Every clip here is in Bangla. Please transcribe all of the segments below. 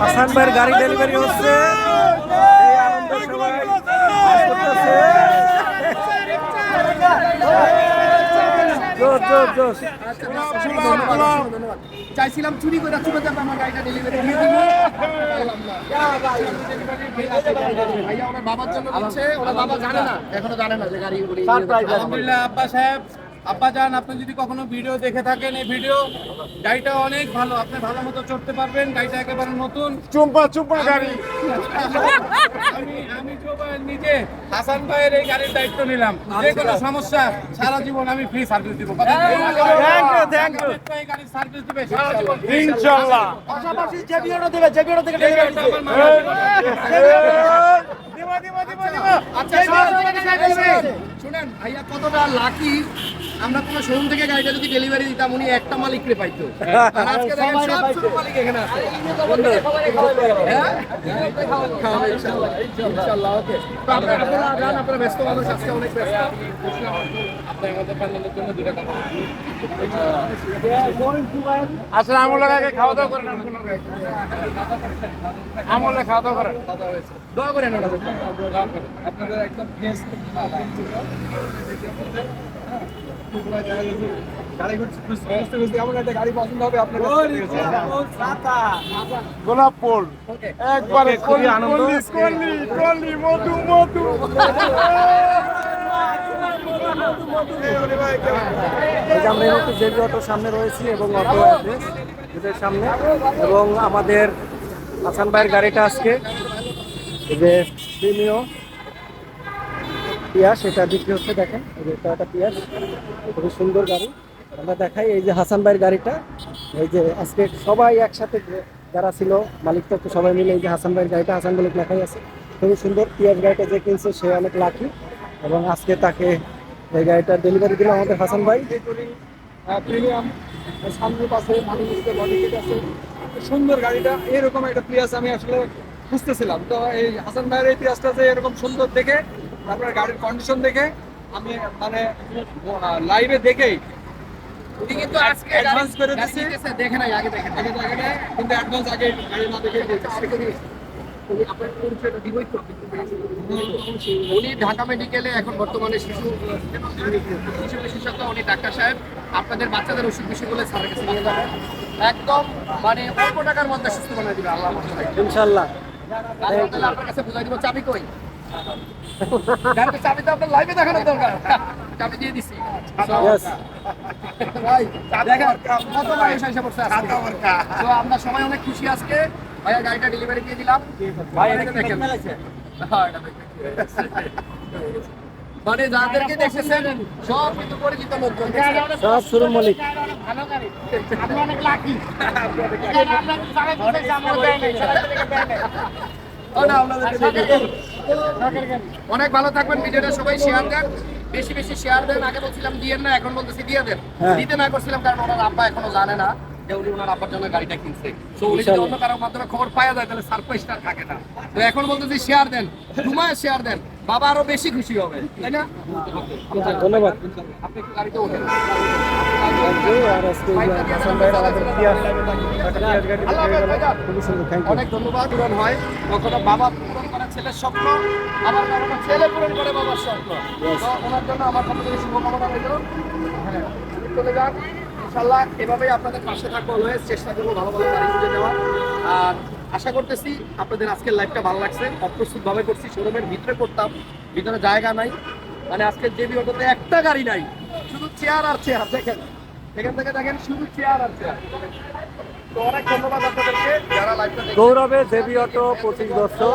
হাসান ভাইয়ের গাড়ি ডেলিভারি হচ্ছে। এই আনন্দ সবাই চাইছিলাম চুরি করে যাবে আমার গাড়িটা ডেলিভারি দিয়ে দিব। ভাইয়া ওনার বাবার জন্য বলছে ওনার বাবা জানে না এখনও জানে না যে গাড়ি আলহামদুলিল্লাহ আব্বা সাহেব। আব্বা যান আপনি যদি কখনো ভিডিও দেখে থাকেন এই ভিডিও গাড়িটা অনেক ভালো আপনি ভালো মতো চড়তে পারবেন গাড়িটা একেবারে নতুন। চুম্পা চুম্পা গাড়ি। আমি আমি জোবাইর নিজে হাসান ভাইয়ের এই গাড়ির দায়িত্ব নিলাম। যে কোনো সমস্যা সারা জীবন আমি ফ্রি সার্ভিস দিব। এই গাড়ির সার্ভিস দিবে সারা জীবন free পাশাপাশি থেকে ডেলিভারি। দিবা। দিবা দিবা দিবা আচ্ছা। শুনেন ভাইয়া কতটা লাকি আমরা কোনো শোরুম থেকে গাড়িটা যদি ডেলিভারি দিতাম উনি একটা মালিকরে পাইতো। আজকে দেখেন সব শোরুম মালিক এখানে আছে। হ্যাঁ? খাওয়াবো ইনশাআল্লাহ। ইনশাআল্লাহ, okay। তো আপনারা আপনারা যান, আপনারা ব্যস্ত মানুষ আজকে অনেক ব্যস্ত। আপনি আমাদের প্যানেলের জন্য দুটা কথা। আসলে আমল খাওয়া দাওয়া করেন আমলে খাওয়া দাওয়া করেন। দোয়া করেন আপনাদের একদম গোলাপ ফুল একবারে খুবই আনন্দ। কলি কলি কলি মধু মধু। আমরা এই মুহূর্তে জেবি অটোর সামনে রয়েছি এবং অটো সামনে। এবং আমাদের হাসান ভাইয়ের গাড়িটা আজকে যে পিয়াস এটা বিক্রি হচ্ছে, দেখেন একটা পিয়াস খুবই সুন্দর গাড়ি। আমরা দেখাই এই যে হাসান ভাইয়ের গাড়িটা, এই যে আজকে সবাই একসাথে যারা ছিল, মালিক তো সবাই মিলে এই যে হাসান ভাইয়ের গাড়িটা, হাসান বলে লেখাই আছে। খুবই সুন্দর পিয়াস গাড়িটা যে কিনছে, সে অনেক লাকি এবং আজকে তাকে এই গাড়িটা ডেলিভারি দিল আমাদের হাসান ভাই। প্রিমিয়াম, সামনে পাশে আছে। সুন্দর গাড়িটা, এরকম একটা প্রিয়াস আমি আসলে খুঁজতেছিলাম। তো এই হাসান ভাইয়ের এই প্রিয়াসটা যে এরকম সুন্দর দেখে তারপরে গাড়ির কন্ডিশন দেখে আমি মানে লাইভে দেখেই উনি কিন্তু আজকে করে দেখে নাই আগে দেখে আগে দেখে নেয়, কিন্তু অ্যাডভান্স আগে গাড়ি না দেখে উনি আপনার ঢাকা মেডিকেলে এখন বর্তমানে শিশু শিশু বিশেষজ্ঞ উনি ডাক্তার সাহেব। আপনাদের বাচ্চাদের ওষুধ বিষয়গুলো স্যারের কাছে নিয়ে যাবেন একদম মানে অল্প টাকার মধ্যে সুস্থ বানিয়ে দিবে আল্লাহ ইনশাল্লাহ। আপনার কাছে বুঝাই দিব। চাবি কই? চাবি তো আপনার লাইভে দেখানোর দরকার। চাবি দিয়ে দিছি। Yes. ভাই দেখেন কত মানুষ এসে পড়ছে আজকে। তো আমরা সবাই অনেক খুশি আজকে। ভাইয়া গাড়িটা ডেলিভারি দিয়ে দিলাম। ভাই দেখেন। হ্যাঁ। মানে যাদেরকে দেখেছেন সব কিন্তু পরিচিত লোকজন। সব শুরু মলিক। ও না, আপনাদেরকে দেখেন। অনেক ভালো থাকবেন ভিডিওটা সবাই শেয়ার দেন। বেশি বেশি শেয়ার দেন। আগে বলছিলাম দিয়েন না এখন বলতেছি দিয়ে দেন। হ্যাঁ। দিতে না করছিলাম কারণ ওনার আব্বা এখনও জানে না যে উনি ওনার আব্বার জন্য গাড়িটা কিনছে। তো উনি যদি অন্য কারোর মাধ্যমে খবর পাওয়া যায় তাহলে সারপ্রাইজটা থাকে না। তো এখন বলতেছি শেয়ার দেন। ঘুমায় শেয়ার দেন। বাবা আরও বেশি খুশি হবে তাই না? ধন্যবাদ। আপনি একটু গাড়িতে ওঠেন। Thank you, আর অনেক ধন্যবাদ পূরণ হয় বাবা পূরণ করে ছেলের স্বপ্ন ছেলে পূরণ করে স্বপ্ন জন্য আমার হ্যাঁ, ইনশাল্লাহ এভাবেই আপনাদের পাশে চেষ্টা গাড়ি দেওয়ার আর আশা করতেছি আপনাদের আজকের লাইফটা ভালো লাগছে অপ্রস্তুত ভাবে করছি শোরুমের ভিতরে করতাম ভিতরে জায়গা নাই মানে আজকে যে অটোতে একটা গাড়ি নাই শুধু চেয়ার আর চেয়ার দেখেন। এখান থেকে দেখেন শুধু চেয়ার আর চেয়ার অনেক ধন্যবাদ গৌরবে দেবী অটো পঁচিশ বছর।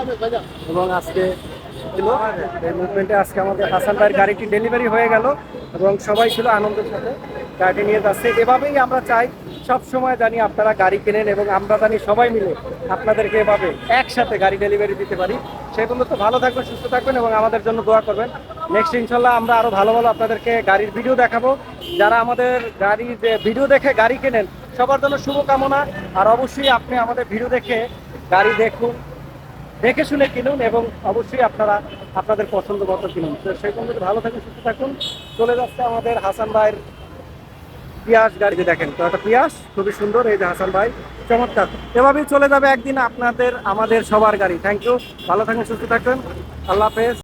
এবং আজকে এই মুভমেন্টে আজকে আমাদের হাসান ভাইয়ের গাড়িটি ডেলিভারি হয়ে গেল। এবং সবাই ছিল আনন্দের সাথে গাড়ি নিয়ে যাচ্ছে। এভাবেই আমরা চাই, সব সময় জানি আপনারা গাড়ি কেনেন এবং আমরা জানি সবাই মিলে আপনাদেরকে এভাবে একসাথে গাড়ি ডেলিভারি দিতে পারি। সেগুলো তো ভালো থাকবেন, সুস্থ থাকবেন এবং আমাদের জন্য দোয়া করবেন। নেক্সট ইনশাল্লাহ আমরা আরও ভালো ভালো আপনাদেরকে গাড়ির ভিডিও দেখাবো। যারা আমাদের গাড়ি যে ভিডিও দেখে গাড়ি কেনেন, সবার জন্য শুভকামনা। আর অবশ্যই আপনি আমাদের ভিডিও দেখে গাড়ি দেখুন, দেখে শুনে কিনুন এবং অবশ্যই আপনারা আপনাদের পছন্দ মতো কিনুন। তো সেই জন্য ভালো থাকুন, সুস্থ থাকুন। চলে যাচ্ছে আমাদের হাসান ভাইয়ের পিয়াস গাড়ি দেখেন। তো একটা পিয়াস, খুবই সুন্দর, এই যে হাসান ভাই, চমৎকার। এভাবেই চলে যাবে একদিন আপনাদের, আমাদের সবার গাড়ি। থ্যাংক ইউ ভালো থাকবেন সুস্থ থাকবেন আল্লাহ হাফেজ।